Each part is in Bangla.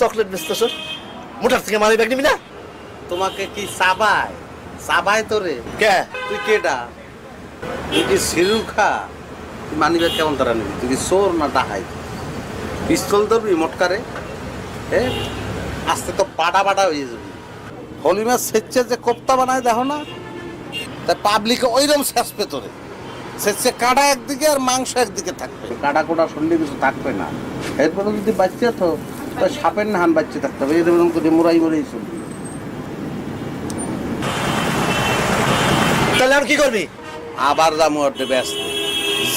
চকলেট বেচতেছ? মোটার থেকে মানি ব্যাগ নিবি না? তোমাকে কি চাবায় চাবায় তোরে? কে? তুই কেডা? তুই কি সিরুখা তুই মানিবে কেমন তারা নিবি? তুই কি চোর না ডাহাই পিস্তল ধরবি মটকারে? এ? আস্তে তো পাটা পাটা হয়ে যাবি। হলিমা সেচ্ছে যে কোপ্তা বানায় দেখো না? তা পাবলিকে ওইরকম শেষ পেতরে সেচ্ছে কাটা একদিকে আর মাংস একদিকে থাকবে। কাটা কোটা শুনলে কিছু থাকবে না। এরপরে যদি বাচ্চা তো তাই সাপের না হান বাচ্চা থাকতে হবে এরকম করে মোরাই মোরাই চলবে। তাহলে আর কি করবি? আবার দাম ওঠে ব্যস্ত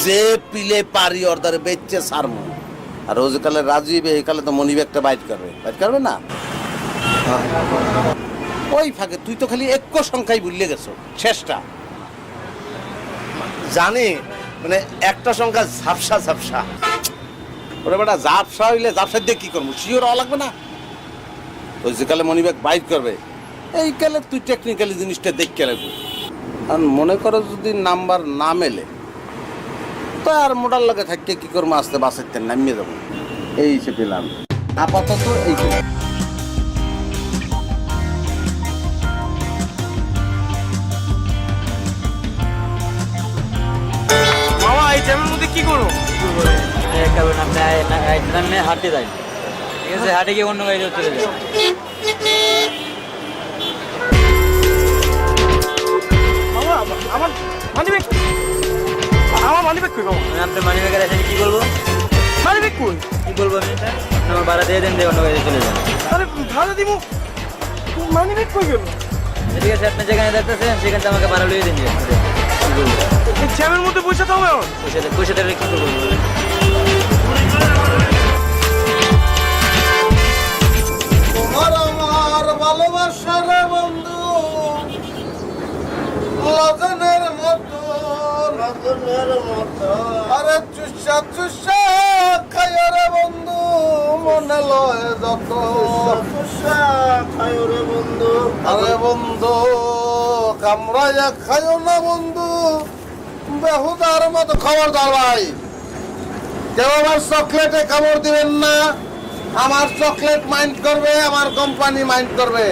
যে পিলে পারি অর্ধারে বেচছে সারমু আর রাজু বে কালে তো মনিব একটা বাইট করবে। বাইট করবে না? ওই ফাঁকে তুই তো খালি এক সংখ্যাই ভুললে গেছো শেষটা। জানি মানে একটা সংখ্যা ঝাপসা ঝাপসা। ওরে বেটা জাপসা হইলে জাপসা দিয়ে কি করব? শিওর হওয়া লাগবে না? ওই যে কালে মনিব্যাগ বাইট করবে। এই কালে তুই টেকনিক্যালি জিনিসটা দেখতে রাখবি। কারণ মনে করো যদি নাম্বার না মেলে তো আর মোটার লাগে থাকতে কি করব? আসতে বাসের নামিয়ে যাব এই সে পেলাম। আপাতত এই পেলাম। মামা এই টাইমের মধ্যে কি করো কারণ আপনি নামে যাই ঠিক আছে হাঁটে গিয়ে অন্য গাড়ি চলে যায় আমার মানি আমার মানি ব্যাগ কই মামা আমি আপনার মানি আছে কি বলব মানি ব্যাগ কই কি বলব আমি আমার ভাড়া দিয়ে দেন দিয়ে অন্য গাড়ি চলে যান আরে ভাড়া দিব মানি ব্যাগ কই গেল? ঠিক আছে আপনি যেখানে দেখতেছেন সেখান আমাকে ভাড়া লিয়ে দিন জ্যামের মধ্যে পয়সা দাও এখন পয়সা পয়সা দেবে কি করব? ভালোবাসা বন্ধু লগনের মতো লগনের মতো। আরে চুষা চুষা খায় রে বন্ধু মনে লয় যত। চুষা খায় রে বন্ধু। আরে বন্ধু কামড়াইয়া খায় না বন্ধু। বেহুদার মতো খবরদার ভাই। কেউ আমার চকলেটে কামড় দিবেন না। আমার চকলেট মাইন্ড করবে আমার কোম্পানি মাইন্ড করবে।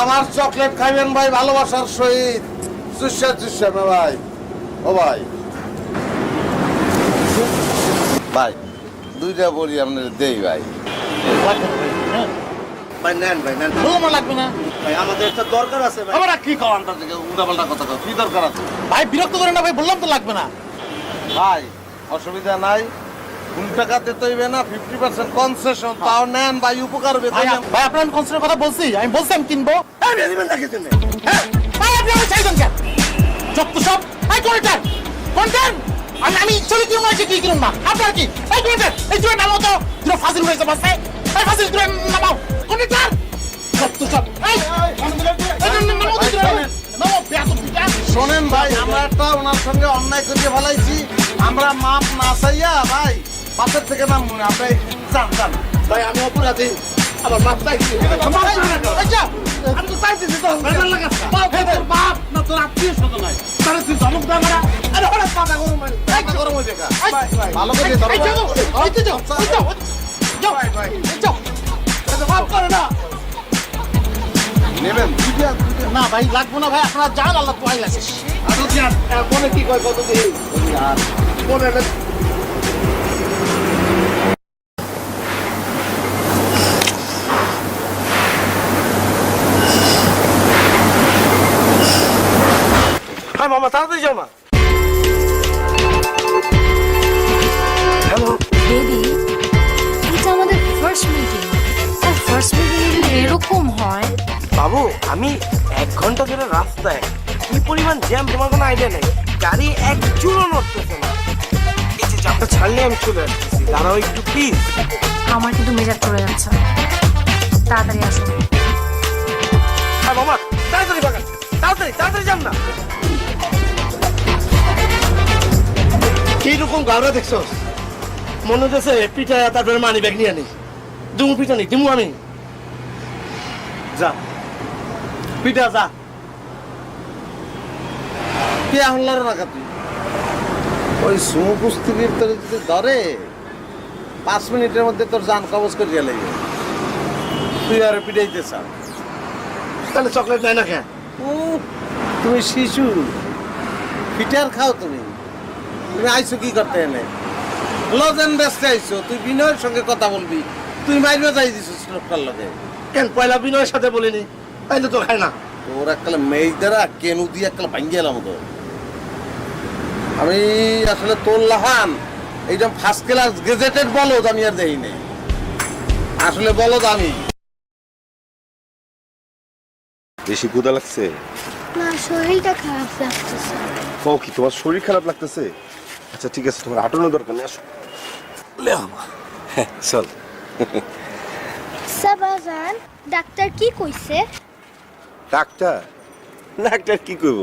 আমার চকলেট খাইবেন ভাই ভালোবাসার সহিত। চুষা চুষা না ভাই। ও ভাই। ভাই দুইটা বড়ি আপনার দেই ভাই। ভাই নেন ভাই নেন। বলব লাগবে না। ভাই আমাদের একটা দরকার আছে ভাই। আবার কি কম আপনার থেকে? উল্টাপাল্টা কথা কও, কি দরকার আছে? ভাই বিরক্ত করে না ভাই বললাম তো লাগবে না। ভাই অসুবিধা নাই। না ফিফটি পার্সেন্ট কনসেশন তাও নেন ভাই উপকার হবে ভাই আপনার কথা বলছি আমি বলছি আমি কিনবো। সব কোনটার কোনটার আমি আমি কিনুন না কি কিনুন না? আপনার কি? এই কোনটার এই জুয়ে তো ফাজিল হয়েছে বাসে। এই ফাজিল নামাও। কোনটার যত সব এই শোনেন ভাই আমরা একটা ওনার সঙ্গে অন্যায় করিয়ে ফেলাইছি। আমরা মাপ না চাইয়া ভাই পাশের থেকে নাম মনে আপনি চান চান। ভাই আমি অপরাধী। আমার মাপ চাইছি আমি তো চাইতেছি তো। বাপ বাপ না তোর আত্মীয় স্বজন নাই। তাহলে তুই ধমক দা মারা। আরে হঠাৎ পাতা গরম গরম হয়ে দেখা ভালো করে যাও, যাও, যাও, না। নেবেন? না ভাই লাগবো না ভাই আপনারা যান আল্লাহ লাগে আরও মনে কি কয় কত দিন মনে হ্যাঁ তাড়াতাড়ি যাও না বেবি এটা আমাদের ফার্স্ট মিটিং আর ফার্স্ট মিটিং যদি এরকম হয়। বাবু আমি এক ঘণ্টা ধরে রাস্তায়। কি পরিমাণ জ্যাম তোমার কোনো আইডিয়া নেই? গাড়ি এক চুলো নড়তেছে না। এই যে জ্যামটা ছাড়লে আমি চলে আসতেছি। দাঁড়াও একটু প্লিজ আমার কিন্তু মেজাজ চলে যাচ্ছে। তাড়াতাড়ি আসো। হ্যাঁ মামা তাড়াতাড়ি বাগান। তাড়াতাড়ি তাড়াতাড়ি যান না। কীরকম গাওরা দেখছস? মনে হচ্ছে পিঠা তারপরে মানি ব্যাগ নিয়ে আনি। দুমু পিঠা নি দিমু আমি। যা। পিঠা যা। কে হল্লার রাখা তুই ওই সুমু কুস্তির তোর যদি ধরে পাঁচ মিনিটের মধ্যে তোর যান কবজ করে গেলে তুই আর পিটাইতে চাও তাহলে চকলেট নেয় না কেন তুমি শিশু। পিঠার খাও তুমি। তুমি আইছো কি করতে এনে? লজেন ব্যস্ত আইছো তুই বিনয়ের সঙ্গে কথা বলবি। তুই মাইরে যাই দিছিস লোকটার লগে। কেন পয়লা বিনয়ের সাথে বলিনি? তাইলে তো খায় না। তোর একটা মেয়েদেরা কেনু দিয়ে একটা ভাঙ্গিয়ে এলাম তো। আমি আসলে তোর লাহান এইরকম ফার্স্ট ক্লাস গেজেটেড বলদ আমি আর দেই নাই। আসলে বলদ আমি। বেশি ক্ষুদা লাগছে? না শরীরটা খারাপ লাগতেছে। ও কি তোমার শরীর খারাপ লাগতেছে? আচ্ছা ঠিক আছে তোমার হাঁটানোর দরকার নেই আসো। লে আমা হ্যাঁ চল। সাবাজান ডাক্তার কি কইছে? ডাক্তার? ডাক্তার কি কইব?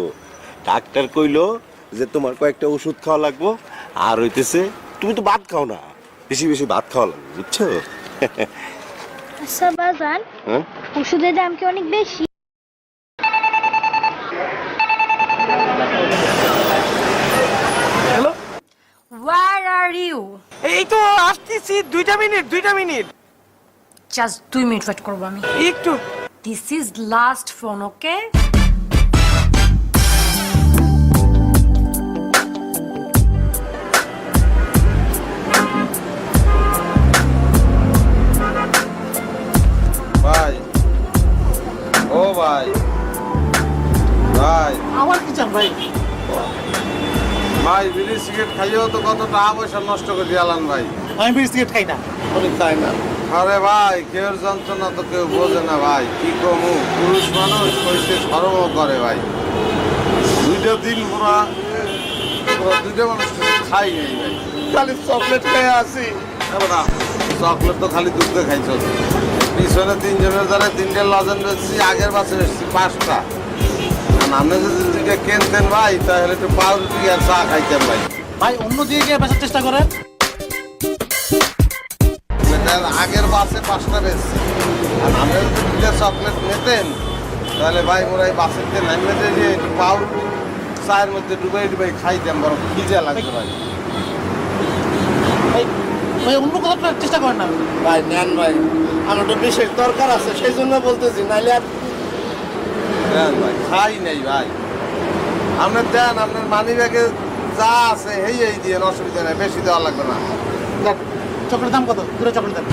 ডাক্তার কইলো যে তোমার কয়েকটা ওষুধ খাওয়া লাগবো আর হইতেছে তুমি তো ভাত খাও না বেশি বেশি ভাত খাওয়া লাগবে বুঝছ? সাবাজান হ্যাঁ? ওষুধের দাম কি অনেক বেশি? You? এই তো আসতেছি দুইটা মিনিট দুইটা মিনিট। Just দুই মিনিট ওয়েট করব আমি। একটু। This is last phone okay ভাই। ও ভাই। ভাই। আমার কি চান ভাই? ভাই বিড়ি সিগারেট খাইও তো কত টাকা পয়সা নষ্ট করে দিয়ালান ভাই। আমি বিড়ি সিগারেট খাই না। বলি তাই না। আরে ভাই কেউ যন্ত্রণা তো কেউ বোঝে না ভাই কি কমু? পুরুষ মানুষ কইতে ধর্ম করে ভাই। দুইটা দিন পুরা পুরা দুইটা মানুষ খাই নাই ভাই। খালি চকলেট খেয়ে আসি। চকলেট তো খালি দুধ খাইছ পিছনে তিনজনের দ্বারা তিনটে লজেন বেশি আগের বছর এসেছি পাঁচটা। আপনি যদি দুইটা কিনতেন ভাই তাহলে একটু পাউরুটি আর চা খাইতেন ভাই। ভাই অন্য দিকে গিয়ে বেচার চেষ্টা করেন। আগের বাসে পাঁচটা বেশি আর আমরা যদি চকলেট নিতেন তাহলে ভাই মোরা এই বাসের দিয়ে নামে যে একটু পাউরুটি চায়ের মধ্যে ডুবাই ডুবাই খাইতাম বড় খিজা লাগবে ভাই। ভাই। ভাই অন্য কোথাও চেষ্টা করেন না। ভাই নেন ভাই আমার তো বিশেষ দরকার আছে সেই জন্য বলতেছি নাইলে আর ভাই খাই নাই ভাই। আপনার দেন আপনার মানি ব্যাগে যা আছে এই এই দিয়ে অসুবিধা নেই বেশি দেওয়া লাগবে না। দেখ, চকলেটের দাম কত? দুটো চকলেট দেন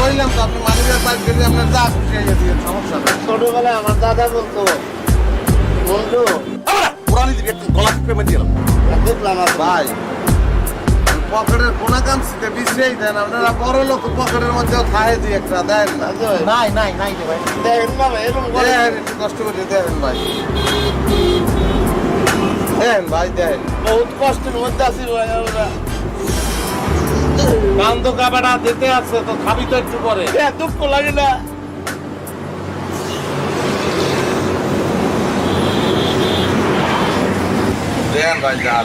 বললাম তো আপনি মানি ব্যাগ বাইর করে আপনার যা খুশি এই দিয়ে সমস্যা নেই। ছোটবেলায় আমার দাদা বলতো বন্ধু পুরানি দিকে একটু গলা পেমেন্ট দিলাম। দেখলাম আর ভাই পকেটের কোনা কামছিতে বিশ্রেই দেন আপনারা বড় লোক পকেটের একটা দেন না। নাই নাই ভাই। এরকম কষ্ট করে দেন ভাই। দেন ভাই দেন। বহুত কষ্টের মধ্যে আছি ভাই আমরা। কান্দ কাবাটা দিতে আছে তো খাবি তো একটু পরে। দুঃখ লাগে না। দেন ভাই যা